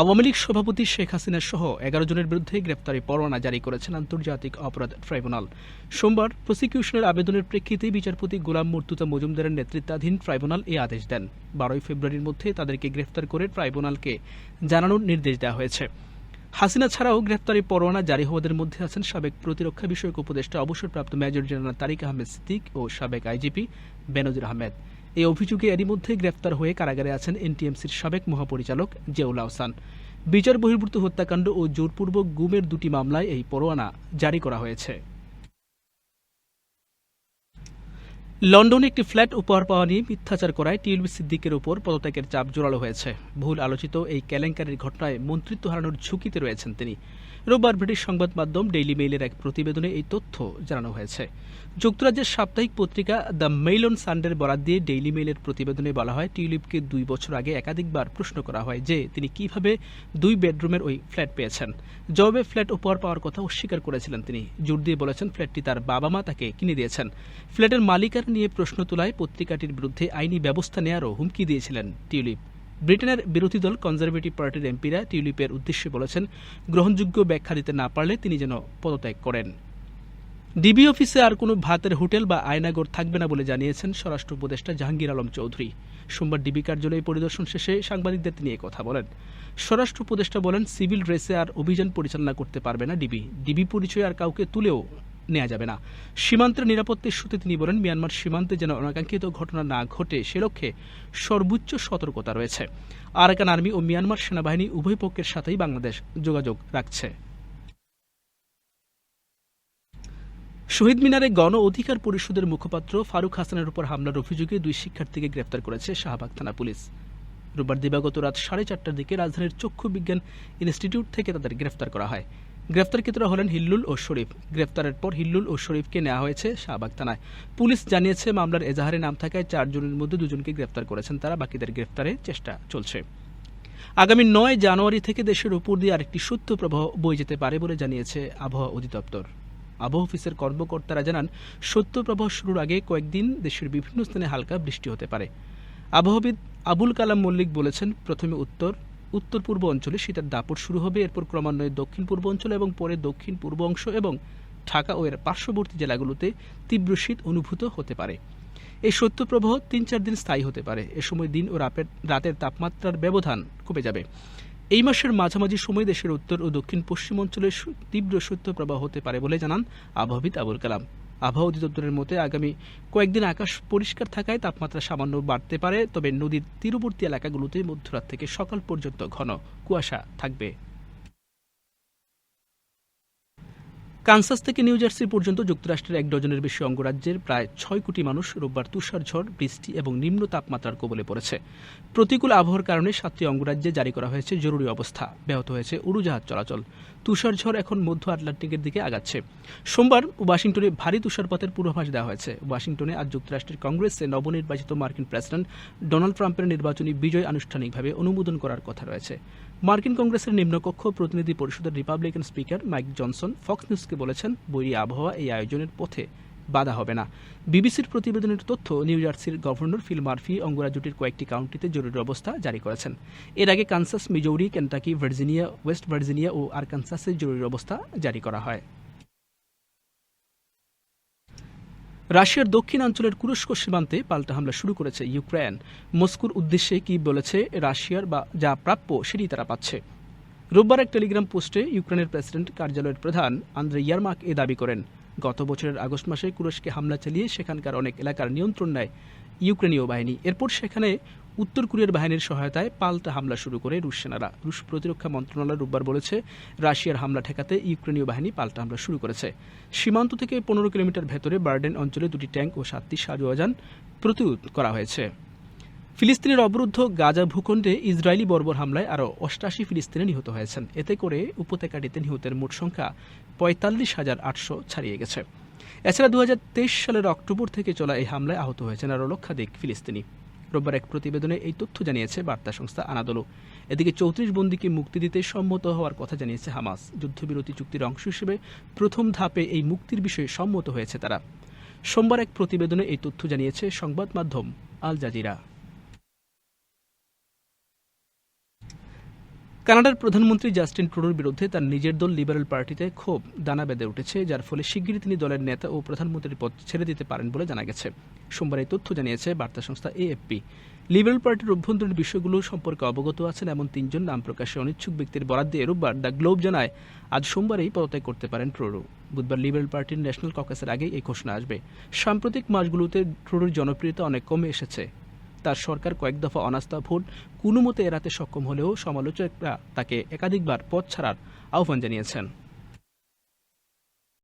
আওয়ামী লীগ সভাপতি শেখ হাসিনা সহ এগারো জনের বিরুদ্ধে গ্রেপ্তারি পরোয়ানা জারি করেছেন আন্তর্জাতিক অপরাধ ট্রাইব্যুনাল। সোমবার প্রসিকিউশনের আবেদনের প্রেক্ষিতে বিচারপতি গোলাম মর্তুজা মজুমদারের নেতৃত্বাধীন ট্রাইব্যুনাল এই আদেশ দেন। বারোই ফেব্রুয়ারির মধ্যে তাদেরকে গ্রেফতার করে ট্রাইব্যুনালকে জানানোর নির্দেশ দেওয়া হয়েছে। হাসিনা ছাড়াও গ্রেফতারি পরোয়ানা জারি হওয়াদের মধ্যে আছেন সাবেক প্রতিরক্ষা বিষয়ক উপদেষ্টা, অবসরপ্রাপ্ত মেজর জেনারেল তারিক আহমেদ সিদ্দিক ও সাবেক আইজিপি বেনজির আহমেদ। এই অভিযোগে এরই মধ্যে গ্রেফতার হয়ে কারাগারে আছেন এনটিএমসির সাবেক মহাপরিচালক জিয়াউল আহসান। বিচার, বহির্ভূত হত্যাকাণ্ড ও জোরপূর্বক গুমের দুটি মামলায় এই পরোয়ানা জারি করা হয়েছে। লন্ডনে একটি ফ্ল্যাট উপহার পাওয়া নিয়ে মিথ্যাচার করায় টিএলবি সিদ্দিকের উপর পদত্যাগের চাপ জোরালো হয়েছে। ভুল আলোচিত এই কেলেঙ্কারির ঘটনায় মন্ত্রিত্ব হারানোর ঝুঁকিতে রয়েছেন তিনি। রোববার ব্রিটিশ সংবাদ মাধ্যম ডেইলি মেইলের এক প্রতিবেদনে এই তথ্য জানানো হয়েছে। যুক্তরাজ্যের সাপ্তাহিক পত্রিকা দ্য মেইল অন সানডের বরাদ দিয়ে ডেইলি মেইলের প্রতিবেদনে বলা হয়, টিউলিপকে দুই বছর আগে একাধিকবার প্রশ্ন করা হয় যে তিনি কীভাবে দুই বেডরুমের ওই ফ্ল্যাট পেয়েছেন। জবাবে ফ্ল্যাট উপহার পাওয়ার কথা অস্বীকার করেছিলেন তিনি। জোর দিয়ে বলেছেন, ফ্ল্যাটটি তার বাবা মা তাকে কিনে দিয়েছেন। ফ্ল্যাটের মালিকার নিয়ে প্রশ্ন তোলায় পত্রিকাটির বিরুদ্ধে আইনি ব্যবস্থা নেওয়ারও হুমকি দিয়েছিলেন টিউলিপ। ব্রিটেনের বিরোধী দল কনজারভেটিভ পার্টির এমপিরা টিউলিপের উদ্দেশ্যে বলেছেন, গ্রহণযোগ্য ব্যাখ্যা দিতে না পারলে তিনি যেন পদত্যাগ করেন। ডিবি অফিসে আর কোনো ভাতের হোটেল বা আয়নাগর থাকবে না বলে জানিয়েছেন স্বরাষ্ট্র উপদেষ্টা জাহাঙ্গীর আলম চৌধুরী। সোমবার ডিবি কার্যালয়ে পরিদর্শন শেষে সাংবাদিকদের তিনি কথা বলেন। স্বরাষ্ট্র উপদেষ্টা বলেন, সিভিল ড্রেসে আর অভিযান পরিচালনা করতে পারবে না ডিবি। ডিবি পরিচয় আর কাউকে তুলেও নেওয়া যাবে না। সীমান্তের নিরাপত্তা ইস্যুতে তিনি বলেন, মিয়ানমার সীমান্তে যেন অনাকাঙ্ক্ষিত ঘটনা না ঘটে, সে লক্ষ্যে সর্বোচ্চ সতর্কতা রয়েছে। আরাকান আর্মি ও মিয়ানমার সেনাবাহিনী উভয় পক্ষের সাথেই বাংলাদেশ যোগাযোগ রাখছে। শহীদ মিনারে গণ অধিকার পরিষদের মুখপাত্র ফারুক হাসানের উপর হামলার অভিযোগে দুই শিক্ষার্থীকে গ্রেপ্তার করেছে শাহবাগ থানা পুলিশ। রোববার দিবাগত রাত সাড়ে চারটার দিকে রাজধানীর চক্ষু বিজ্ঞান ইনস্টিটিউট থেকে তাদের গ্রেফতার করা হয়। গ্রেফতারকৃতরা হলেন হিল্লুল ও শরীফ। গ্রেফতারের পর হিল্লুল ও শরীফকে নেওয়া হয়েছে শাহবাগ থানায়। পুলিশ জানিয়েছে, মামলার এজাহারে নাম থাকায় চারজনের মধ্যে দুজনকে গ্রেফতার করেছেন তারা। বাকিদের গ্রেফতারে চেষ্টা চলছে। আগামী নয় জানুয়ারি থেকে দেশের উপর দিয়ে আরেকটি সত্য প্রবাহ বয়ে যেতে পারে বলে জানিয়েছে আবহাওয়া অধিদপ্তর। আবহাওয়া অফিসের কর্মকর্তারা জানান সত্য প্রবাহ শুরুর আগে কয়েকদিন দেশের বিভিন্ন স্থানে হালকা বৃষ্টি হতে পারে। আবহাওয়াবিদ আবুল কালাম মল্লিক বলেছেন, প্রথমে উত্তর উত্তর পূর্ব অঞ্চলে শীতের দাপট শুরু হবে। এরপর ক্রমান্বয়ে দক্ষিণ পূর্ব অঞ্চল এবং পরে দক্ষিণ পূর্ব অংশ এবং ঢাকা ও এর পার্শ্ববর্তী জেলাগুলোতে তীব্র শীত অনুভূত হতে পারে। এই শৈত্যপ্রবাহ তিন চার দিন স্থায়ী হতে পারে। এ সময় দিন ও রাতের রাতের তাপমাত্রার ব্যবধান কমে যাবে। এই মাসের মাঝামাঝি সময় দেশের উত্তর ও দক্ষিণ পশ্চিম অঞ্চলে তীব্র শৈত্যপ্রবাহ হতে পারে বলে জানান আবহাওয়াবিদ আবুল কালাম। আবহাওয়া অধিদপ্তরের মতে, আগামী কয়েকদিন আকাশ পরিষ্কার থাকায় তাপমাত্রা সামান্য বাড়তে পারে, তবে নদীর তীরবর্তী এলাকাগুলোতে মধ্যরাত থেকে সকাল পর্যন্ত ঘন কুয়াশা থাকবে। কানসাস থেকে নিউ জার্সি পর্যন্ত যুক্তরাষ্ট্রের এক ডজনের বেশি অঙ্গরাজ্যের প্রায় ছয় কোটি মানুষ রোববার তুষার ঝড়, বৃষ্টি এবং নিম্ন তাপমাত্রার কবলে পড়েছে। প্রতিকূল আবহাওয়ার কারণে সাতটি অঙ্গরাজ্যে জারি করা হয়েছে জরুরি অবস্থা। ব্যাহত হয়েছে উড়োজাহাজ চলাচল। তুষার ঝড় এখন মধ্য আটলান্টিকের দিকে আগাচ্ছে। সোমবার ওয়াশিংটনে ভারী তুষারপাতের পূর্বাভাস দেওয়া হয়েছে। ওয়াশিংটনে আজ যুক্তরাষ্ট্রের কংগ্রেসে নবনির্বাচিত মার্কিন প্রেসিডেন্ট ডোনাল্ড ট্রাম্পের নির্বাচনী বিজয় আনুষ্ঠানিকভাবে অনুমোদন করার কথা রয়েছে। মার্কিন কংগ্রেসের নিম্নকক্ষ প্রতিনিধি পরিষদের Republican speaker Mike Johnson, Fox নিউজকে বলেছেন, বৈরী আবহাওয়া এই আয়োজনের পথে বাধা হবে না। বিবিসির প্রতিবেদনের তথ্য, নিউ জার্সির গভর্নর ফিল মার্ফি অঙ্গরাজ্যটির কয়েকটি কাউন্টিতে জরুরি অবস্থা জারি করেছেন। এর আগে Kansas, Missouri, Kentucky, Virginia, West Virginia ও আরকানসাসে জরুরি অবস্থা জারি করা হয়। রাশিয়ার দক্ষিণাঞ্চলের কুরস্ক সীমান্তে পাল্টা হামলা শুরু করেছে ইউক্রেন। মস্কোর উদ্দেশ্যে কি বলেছে রাশিয়ার বা যা প্রাপ্য সেটি তারা পাচ্ছে। রোববার এক টেলিগ্রাম পোস্টে ইউক্রেনের প্রেসিডেন্ট, কার্যালয়ের প্রধান আন্দ্রে ইয়ারমাক এ দাবি করেন। গত বছরের আগস্ট মাসে কুরস্কে হামলা চালিয়ে সেখানকার অনেক এলাকার নিয়ন্ত্রণ নেয় ইউক্রেনীয় বাহিনী। এরপর সেখানে উত্তর কোরিয়ার বাহিনীর সহায়তায় পাল্টা হামলা শুরু করে রুশ সেনারা। রুশ প্রতিরক্ষা মন্ত্রণালয় রোববার বলেছে, রাশিয়ার হামলা ঠেকাতে ইউক্রেনীয় বাহিনী পাল্টা হামলা শুরু করেছে। সীমান্ত থেকে পনেরো কিলোমিটার ভেতরে বার্ডেন অঞ্চলে দুটি ট্যাঙ্ক ও সাতটি সাজোয়াজান প্রতিরোধ করা হয়েছে। ফিলিস্তিনের অবরুদ্ধ গাজা ভূখণ্ডে ইসরায়েলি বর্বর হামলায় আরও অষ্টাশি ফিলিস্তিনি নিহত হয়েছেন। এতে করে উপত্যকাটিতে নিহতের মোট সংখ্যা পঁয়তাল্লিশ হাজার আটশো ছাড়িয়ে গেছে। এছাড়া দুহাজার তেইশ সালের অক্টোবর থেকে চলা এই হামলায় আহত হয়েছেন আরও লক্ষাধিক ফিলিস্তিনি। রোববার এক প্রতিবেদনে এই তথ্য জানিয়েছে বার্তা সংস্থা আনাদোলো। এদিকে চৌত্রিশ বন্দীকে মুক্তি দিতে সম্মত হওয়ার কথা জানিয়েছে হামাস। যুদ্ধবিরতি চুক্তির অংশ হিসেবে প্রথম ধাপে এই মুক্তির বিষয়ে সম্মত হয়েছে তারা। সোমবার এক প্রতিবেদনে এই তথ্য জানিয়েছে সংবাদ মাধ্যম আল জাজিরা। কানাডার প্রধানমন্ত্রী জাস্টিন ট্রুডোর বিরুদ্ধে তার নিজের দল লিবারেল পার্টিতে ক্ষোভ দানা বেঁধে উঠেছে, যার ফলে শিগগিরই তিনি দলের নেতা ও প্রধানমন্ত্রীর পদ ছেড়ে দিতে পারেন বলে জানা গেছে। সোমবার এই তথ্য জানিয়েছে বার্তা সংস্থা এএফপি লিবারেল পার্টির অভ্যন্তরীণ বিষয়গুলো সম্পর্কে অবগত আছেন এমন তিনজন নাম প্রকাশে অনিচ্ছুক ব্যক্তির বরাদ দিয়ে রোববার দ্য গ্লোব জানায়, আজ সোমবারই পদত্যাগ করতে পারেন ট্রুডো। বুধবার লিবারেল পার্টির ন্যাশনাল ককাসের আগেই এই ঘোষণা আসবে। সাম্প্রতিক মাসগুলোতে ট্রুডোর জনপ্রিয়তা অনেক কমে এসেছে। তার সরকার কয়েক দফা অনাস্থা ভোট কোনো মতে এড়াতে সক্ষম হলেও সমালোচকরা তাকে একাধিকবার পথ ছাড়ার আহ্বান জানিয়েছেন।